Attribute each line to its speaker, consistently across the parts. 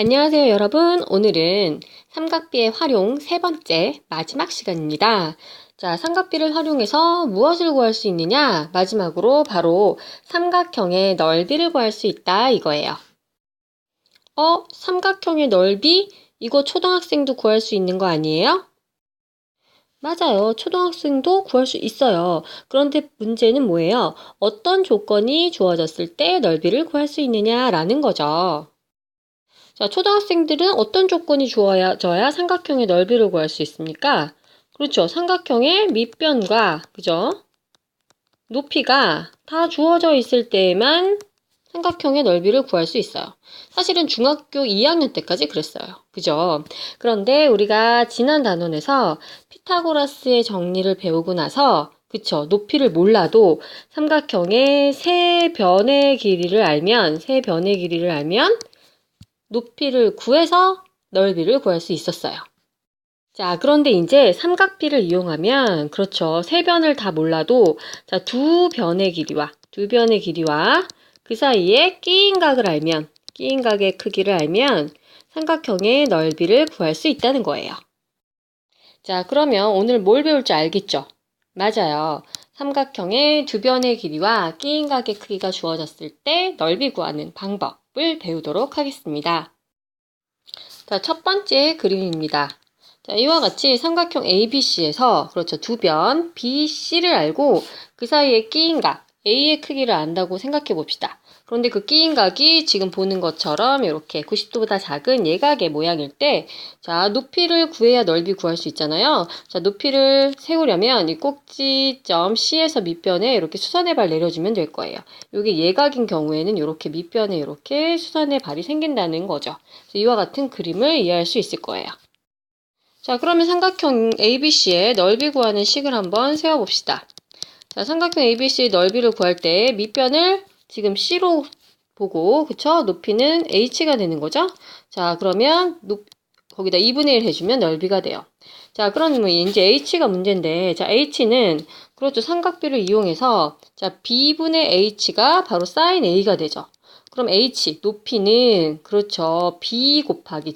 Speaker 1: 안녕하세요, 여러분. 오늘은 삼각비의 활용 세 번째 마지막 시간입니다. 자, 삼각비를 활용해서 무엇을 구할 수 있느냐? 마지막으로 바로 삼각형의 넓이를 구할 수 있다 이거예요. 어, 삼각형의 넓이? 이거 초등학생도 구할 수 있는 거 아니에요? 맞아요. 초등학생도 구할 수 있어요. 그런데 문제는 뭐예요? 어떤 조건이 주어졌을 때 넓이를 구할 수 있느냐라는 거죠. 자, 초등학생들은 어떤 조건이 주어져야 삼각형의 넓이를 구할 수 있습니까? 그렇죠. 삼각형의 밑변과, 그죠? 높이가 다 주어져 있을 때에만 삼각형의 넓이를 구할 수 있어요. 사실은 중학교 2학년 때까지 그랬어요. 그죠? 그런데 우리가 지난 단원에서 피타고라스의 정리를 배우고 나서 그쵸. 높이를 몰라도 삼각형의 세 변의 길이를 알면, 세 변의 길이를 알면 높이를 구해서 넓이를 구할 수 있었어요. 자, 그런데 이제 삼각비를 이용하면, 그렇죠. 세 변을 다 몰라도, 자, 두 변의 길이와, 두 변의 길이와 그 사이에 끼인 각을 알면, 끼인 각의 크기를 알면 삼각형의 넓이를 구할 수 있다는 거예요. 자, 그러면 오늘 뭘 배울지 알겠죠? 맞아요. 삼각형의 두 변의 길이와 끼인 각의 크기가 주어졌을 때 넓이 구하는 방법 을 배우도록 하겠습니다. 자, 첫 번째 그림입니다. 자, 이와 같이 삼각형 ABC에서 그렇죠. 두 변 BC를 알고 그 사이에 끼인 각 A의 크기를 안다고 생각해 봅시다. 그런데 그 끼인 각이 지금 보는 것처럼 이렇게 90도보다 작은 예각의 모양일 때, 자, 높이를 구해야 넓이 구할 수 있잖아요. 자, 높이를 세우려면 이 꼭지점 C에서 밑변에 이렇게 수선의 발 내려주면 될 거예요. 이게 예각인 경우에는 이렇게 밑변에 이렇게 수선의 발이 생긴다는 거죠. 이와 같은 그림을 이해할 수 있을 거예요. 자, 그러면 삼각형 ABC의 넓이 구하는 식을 한번 세워봅시다. 자, 삼각형 ABC의 넓이를 구할 때 밑변을 지금 C로 보고, 그쵸? 높이는 H가 되는 거죠? 자, 그러면 높, 거기다 2분의 1 해주면 넓이가 돼요. 자, 그러면 이제 H가 문제인데, 자, H는, 그렇죠. 삼각비를 이용해서, 자, B분의 H가 바로 sin A가 되죠. 그럼 H, 높이는, 그렇죠. B 곱하기,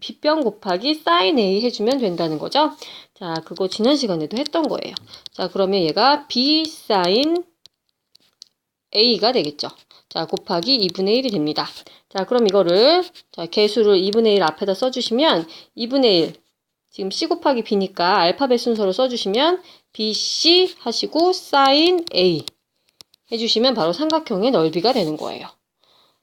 Speaker 1: B변 곱하기 sin A 해주면 된다는 거죠. 자, 그거 지난 시간에도 했던 거예요. 자, 그러면 얘가 B sin A가 되겠죠. 자, 곱하기 2분의 1이 됩니다. 자, 그럼 이거를, 자, 개수를 2분의 1 앞에다 써주시면 2분의 1, 지금 C 곱하기 B니까 알파벳 순서로 써주시면 BC 하시고 sin A 해주시면 바로 삼각형의 넓이가 되는 거예요.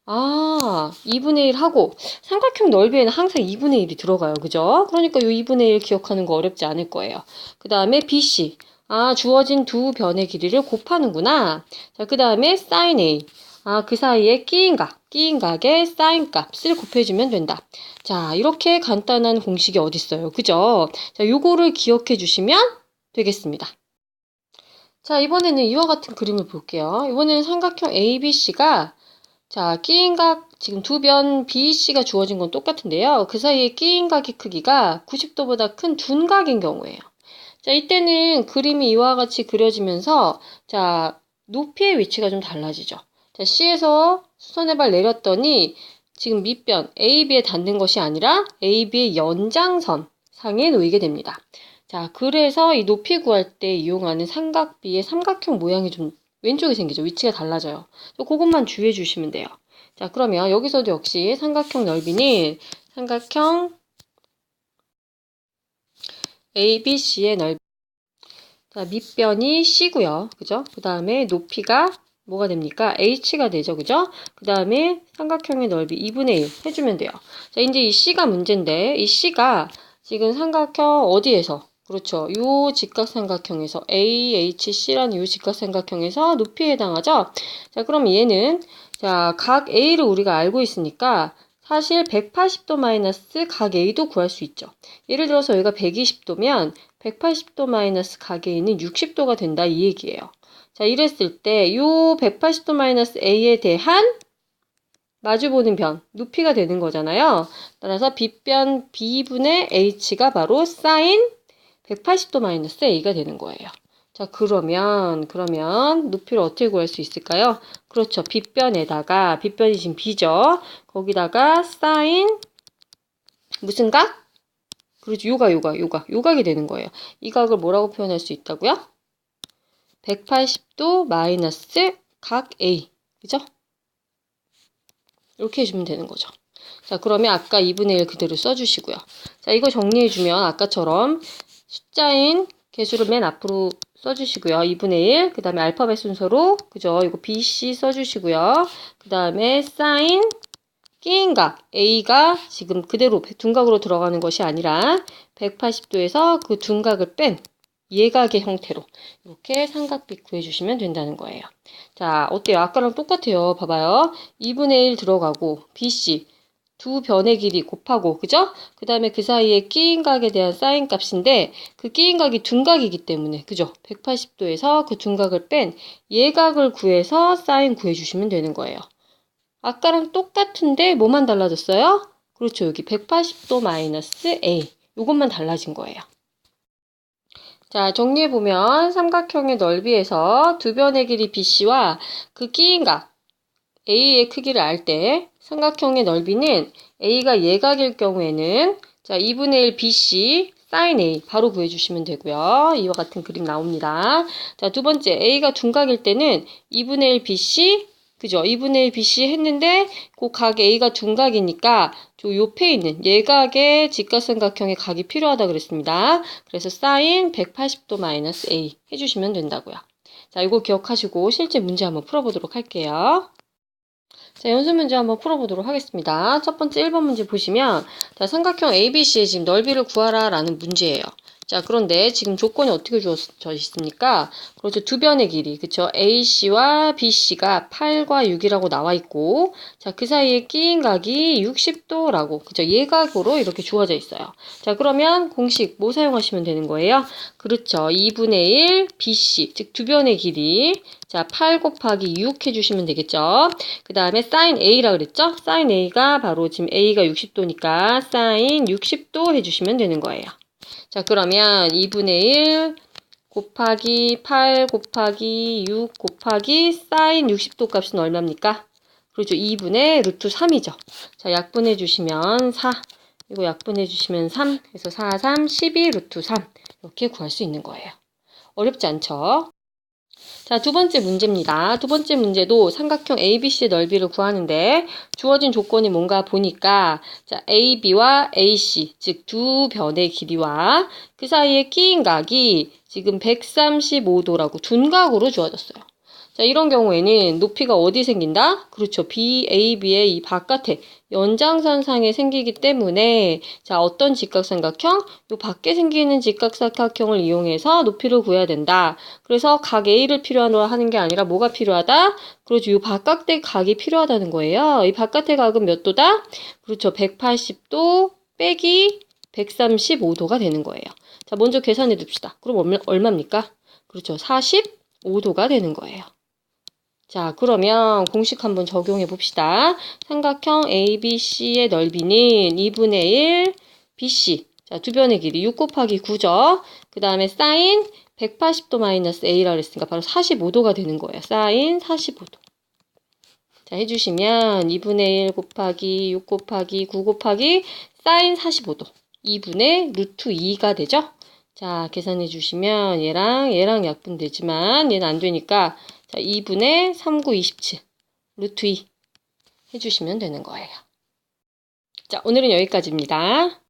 Speaker 1: 아, 2분의 1 하고 삼각형 넓이에는 항상 2분의 1이 들어가요. 그죠? 그러니까 이 2분의 1 기억하는 거 어렵지 않을 거예요. 그 다음에 BC. 아, 주어진 두 변의 길이를 곱하는구나. 자, 그 다음에 sin A. 아, 그 사이에 끼인 각, 끼인 각의 sin 값을 곱해주면 된다. 자, 이렇게 간단한 공식이 어딨어요. 그죠? 자, 요거를 기억해 주시면 되겠습니다. 자, 이번에는 이와 같은 그림을 볼게요. 이번에는 삼각형 ABC가 자, 끼인각 지금 두 변 BC가 주어진 건 똑같은데요. 그 사이에 끼인각의 크기가 90도보다 큰 둔각인 경우에요. 자, 이때는 그림이 이와 같이 그려지면서 자, 높이의 위치가 좀 달라지죠. 자, C에서 수선의 발 내렸더니 지금 밑변 AB에 닿는 것이 아니라 AB의 연장선 상에 놓이게 됩니다. 자, 그래서 이 높이 구할 때 이용하는 삼각비의 삼각형 모양이 좀 왼쪽에 생기죠. 위치가 달라져요. 그것만 주의해 주시면 돼요. 자, 그러면 여기서도 역시 삼각형 넓이는 삼각형 ABC의 넓이. 자, 밑변이 C고요. 그죠? 그 다음에 높이가 뭐가 됩니까? H가 되죠. 그죠? 그 다음에 삼각형의 넓이 2분의 1 해주면 돼요. 자, 이제 이 C가 문제인데, 이 C가 지금 삼각형 어디에서? 그렇죠. 요 직각삼각형에서 AHC라는 요 직각삼각형에서 높이에 해당하죠. 자, 그럼 얘는 자, 각 A를 우리가 알고 있으니까 사실 180도 마이너스 각 A도 구할 수 있죠. 예를 들어서 여기가 120도면 180도 마이너스 각 A는 60도가 된다 이 얘기예요. 자, 이랬을 때 요 180도 마이너스 A에 대한 마주보는 변, 높이가 되는 거잖아요. 따라서 B변 B분의 H가 바로 사인 180도 마이너스 A가 되는 거예요. 자, 자, 그러면, 그러면 높이를 어떻게 구할 수 있을까요? 그렇죠. 빗변에다가, 빗변이 지금 B죠. 거기다가 사인, 무슨 각? 그렇죠. 요각, 요각, 요각. 요각이 되는 거예요. 이 각을 뭐라고 표현할 수 있다고요? 180도 마이너스 각 A. 그죠? 이렇게 해주면 되는 거죠. 자, 그러면 아까 2분의 1 그대로 써주시고요. 자, 이거 정리해주면 아까처럼 숫자인 개수를 맨 앞으로 써주시고요. 2분의 1, 그 다음에 알파벳 순서로, 그죠? 이거 BC 써주시고요. 그 다음에 사인, 끼인각, A가 지금 그대로 둔각으로 들어가는 것이 아니라 180도에서 그 둔각을 뺀 예각의 형태로 이렇게 삼각비 구해주시면 된다는 거예요. 자, 어때요? 아까랑 똑같아요. 봐봐요. 2분의 1 들어가고 BC 두 변의 길이 곱하고 그죠? 그 다음에 그 사이에 끼인각에 대한 사인 값인데 그 끼인각이 둔각이기 때문에 그죠? 180도에서 그 둔각을 뺀 예각을 구해서 사인 구해주시면 되는 거예요. 아까랑 똑같은데 뭐만 달라졌어요? 그렇죠. 여기 180도 마이너스 A 이것만 달라진 거예요. 자, 정리해보면 삼각형의 넓이에서 두 변의 길이 BC와 그 끼인각 A의 크기를 알 때 삼각형의 넓이는 A가 예각일 경우에는 자 2분의 1 BC sin A 바로 구해주시면 되고요. 이와 같은 그림 나옵니다. 자, 두 번째 A가 둔각일 때는 2분의 1 BC 그죠? 2분의 1 BC 했는데 그 각 A가 둔각이니까 저 옆에 있는 예각의 직각삼각형의 각이 필요하다 그랬습니다. 그래서 sin 180도 마이너스 A 해주시면 된다고요. 자, 이거 기억하시고 실제 문제 한번 풀어보도록 할게요. 자, 연습 문제 한번 풀어보도록 하겠습니다. 첫 번째 1번 문제 보시면 자, 삼각형 ABC의 지금 넓이를 구하라 라는 문제예요. 자, 그런데 지금 조건이 어떻게 주어져 있습니까? 그렇죠. 두 변의 길이, 그쵸? AC와 BC가 8과 6이라고 나와 있고, 자, 그 사이에 끼인 각이 60도라고, 그쵸? 예각으로 이렇게 주어져 있어요. 자, 그러면 공식 뭐 사용하시면 되는 거예요? 그렇죠. 2분의 1 BC, 즉 두 변의 길이, 자, 8 곱하기 6 해주시면 되겠죠. 그 다음에 sin A라 그랬죠? sin A가 바로 지금 A가 60도니까 sin 60도 해주시면 되는 거예요. 자, 그러면 2분의 1 곱하기 8 곱하기 6 곱하기 sin 60도 값은 얼마입니까? 그렇죠. 2분의 루트 3이죠. 자, 약분해 주시면 4. 이거 약분해 주시면 3. 그래서 4, 3, 12 루트 3. 이렇게 구할 수 있는 거예요. 어렵지 않죠? 자, 두 번째 문제입니다. 두 번째 문제도 삼각형 ABC의 넓이를 구하는데 주어진 조건이 뭔가 보니까 자, AB와 AC, 즉 두 변의 길이와 그 사이에 끼인 각이 지금 135도라고 둔각으로 주어졌어요. 자, 이런 경우에는 높이가 어디 생긴다? 그렇죠. BAB의 이 바깥에 연장선상에 생기기 때문에 자, 어떤 직각삼각형? 요 밖에 생기는 직각삼각형을 이용해서 높이를 구해야 된다. 그래서 각 A를 필요로 하는 게 아니라 뭐가 필요하다? 그렇죠. 요 바깥의 각이 필요하다는 거예요. 이 바깥의 각은 몇 도다? 그렇죠. 180도 빼기 135도가 되는 거예요. 자, 먼저 계산해 둡시다. 그럼 얼마입니까? 그렇죠. 45도가 되는 거예요. 자, 그러면 공식 한번 적용해 봅시다. 삼각형 ABC의 넓이는 2분의 1 BC. 자, 두 변의 길이 6 곱하기 9죠. 그 다음에 사인 180도 마이너스 A라 그랬으니까 바로 45도가 되는 거예요. 사인 45도. 자, 해주시면 2분의 1 곱하기 6 곱하기 9 곱하기 사인 45도. 2분의 루트 2가 되죠. 자, 계산해 주시면 얘랑 얘랑 약분되지만 얘는 안 되니까 자, 2분의 39, 27 루트 2 해주시면 되는 거예요. 자, 오늘은 여기까지입니다.